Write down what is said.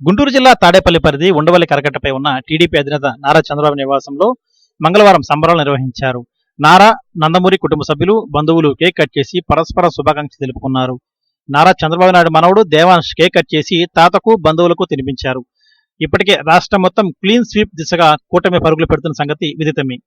గుంటూరు జిల్లా తాడేపల్లి పరిధి ఉండవల్లి కరకట్టపై ఉన్న టీడీపీ అధినేత నారా చంద్రబాబు నివాసంలో మంగళవారం సంబరాలు నిర్వహించారు. నారా నందమూరి కుటుంబ సభ్యులు బంధువులు కేక్ కట్ చేసి పరస్పర శుభాకాంక్షలు తెలుపుకున్నారు. నారా చంద్రబాబు నాయుడు మనవడు దేవాంశ్ కేక్ కట్ చేసి తాతకు బంధువులకు తినిపించారు. ఇప్పటికే రాష్ట్రం మొత్తం క్లీన్ స్వీప్ దిశగా కూటమి పరుగులు పెడుతున్న సంగతి విదితమే.